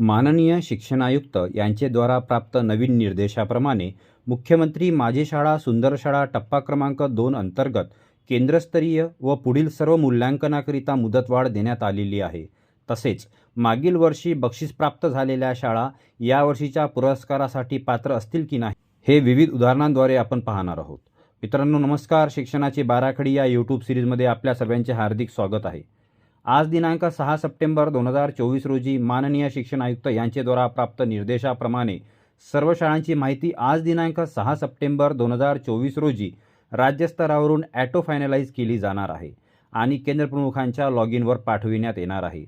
माननीय शिक्षणायुक्त यांचेद्वारा प्राप्त नवीन निर्देशाप्रमाणे मुख्यमंत्री माझी शाळा सुंदर शाळा टप्पा क्रमांक दोन अंतर्गत केंद्रस्तरीय व पुढील सर्व मूल्यांकनाकरिता मुदतवाढ देण्यात आलेली आहे. तसेच मागील वर्षी बक्षीस प्राप्त झालेल्या शाळा या वर्षीच्या पुरस्कारासाठी पात्र असतील की नाही हे विविध उदाहरणांद्वारे आपण पाहणार आहोत. मित्रांनो नमस्कार. शिक्षणाची बाराखडी या यूट्यूब सिरीजमध्ये आपल्या सर्वांचे हार्दिक स्वागत आहे. आज दिनांक सहा सप्टेंबर दोन हजार चोवीस रोजी माननीय शिक्षण आयुक्त यांचेद्वारा प्राप्त निर्देशाप्रमाणे सर्व शाळांची माहिती आज दिनांक सहा सप्टेंबर दोन हजार चोवीस रोजी राज्यस्तरावरून ॲटो फायनलाइज केली जाणार आहे आणि केंद्रप्रमुखांच्या लॉग इनवर पाठविण्यात येणार आहे.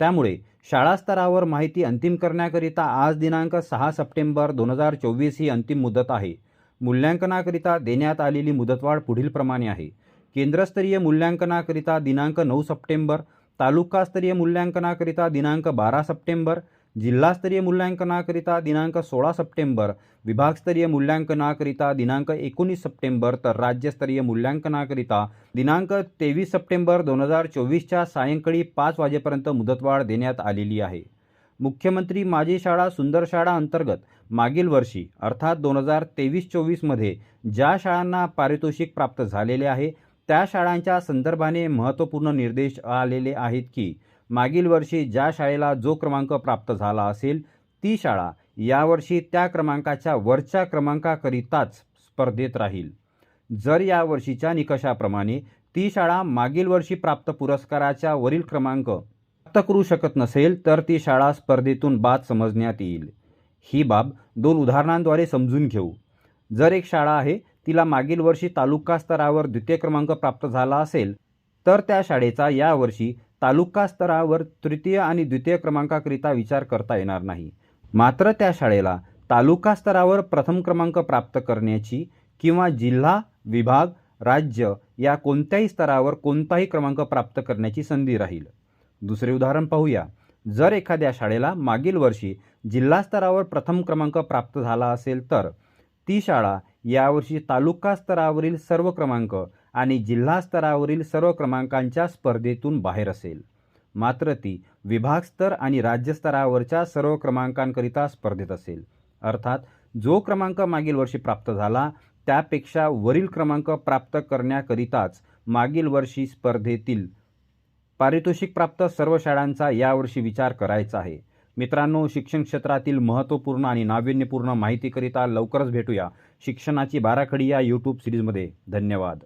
त्यामुळे शाळा स्तरावर माहिती अंतिम करण्याकरिता आज दिनांक सहा सप्टेंबर दोन हजार चोवीस ही अंतिम मुदत आहे. मूल्यांकनाकरिता देण्यात आलेली मुदतवाढ पुढीलप्रमाणे आहे. केंद्रस्तरीय मूल्यांकनाकरिता दिनांक नऊ सप्टेंबर तालुकास्तरीय मूल्यांकनाकरिता दिनांक बारा सप्टेंबर जिल्हास्तरीय मूल्यांकनाकरिता दिनांक सोळा सप्टेंबर विभागस्तरीय मूल्यांकनाकरिता दिनांक एकोणीस सप्टेंबर तर राज्यस्तरीय मूल्यांकनाकरिता दिनांक तेवीस सप्टेंबर दोन हजार चोवीसच्या सायंकाळी पाच वाजेपर्यंत मुदतवाढ देण्यात आलेली आहे. मुख्यमंत्री माझी शाळा सुंदर शाळा अंतर्गत मागील वर्षी अर्थात दोन हजार तेवीस चोवीसमध्ये ज्या शाळांना पारितोषिक प्राप्त झालेले आहे त्या शाळांच्या संदर्भाने महत्त्वपूर्ण निर्देश आलेले आहेत की मागील वर्षी ज्या शाळेला जो क्रमांक प्राप्त झाला असेल ती शाळा यावर्षी त्या क्रमांकाच्या वरच्या क्रमांकाकरिताच स्पर्धेत राहील. जर यावर्षीच्या निकषाप्रमाणे ती शाळा मागील वर्षी प्राप्त पुरस्काराच्या वरील क्रमांक प्राप्त करू शकत नसेल तर ती शाळा स्पर्धेतून बाद समजण्यात येईल. ही बाब दोन उदाहरणांद्वारे समजून घेऊ. जर एक शाळा आहे तिला मागील वर्षी तालुका स्तरावर द्वितीय क्रमांक प्राप्त झाला असेल तर त्या शाळेचा यावर्षी तालुका स्तरावर तृतीय आणि द्वितीय क्रमांकाकरिता विचार करता येणार नाही. मात्र त्या शाळेला तालुका स्तरावर प्रथम क्रमांक प्राप्त करण्याची किंवा जिल्हा विभाग राज्य या कोणत्याही स्तरावर कोणताही क्रमांक प्राप्त करण्याची संधी राहील. दुसरे उदाहरण पाहूया. जर एखाद्या शाळेला मागील वर्षी जिल्हा स्तरावर प्रथम क्रमांक प्राप्त झाला असेल तर ती शाळा यावर्षी तालुका स्तरावरील सर्व क्रमांक आणि जिल्हा स्तरावरील सर्व क्रमांकांच्या स्पर्धेतून बाहेर असेल. मात्र ती विभागस्तर आणि राज्यस्तरावरच्या सर्व क्रमांकांकरिता स्पर्धेत असेल. अर्थात जो क्रमांक मागील वर्षी प्राप्त झाला त्यापेक्षा वरील क्रमांक प्राप्त करण्याकरिताच मागील वर्षी स्पर्धेतील पारितोषिक प्राप्त सर्व शाळांचा यावर्षी विचार करायचा आहे. मित्रांनो शिक्षण क्षेत्रातील महत्त्वपूर्ण आणि नाविन्यपूर्ण माहितीकरिता लवकरच भेटूया शिक्षणाची बाराखडी या यूट्यूब सिरीजमध्ये. धन्यवाद.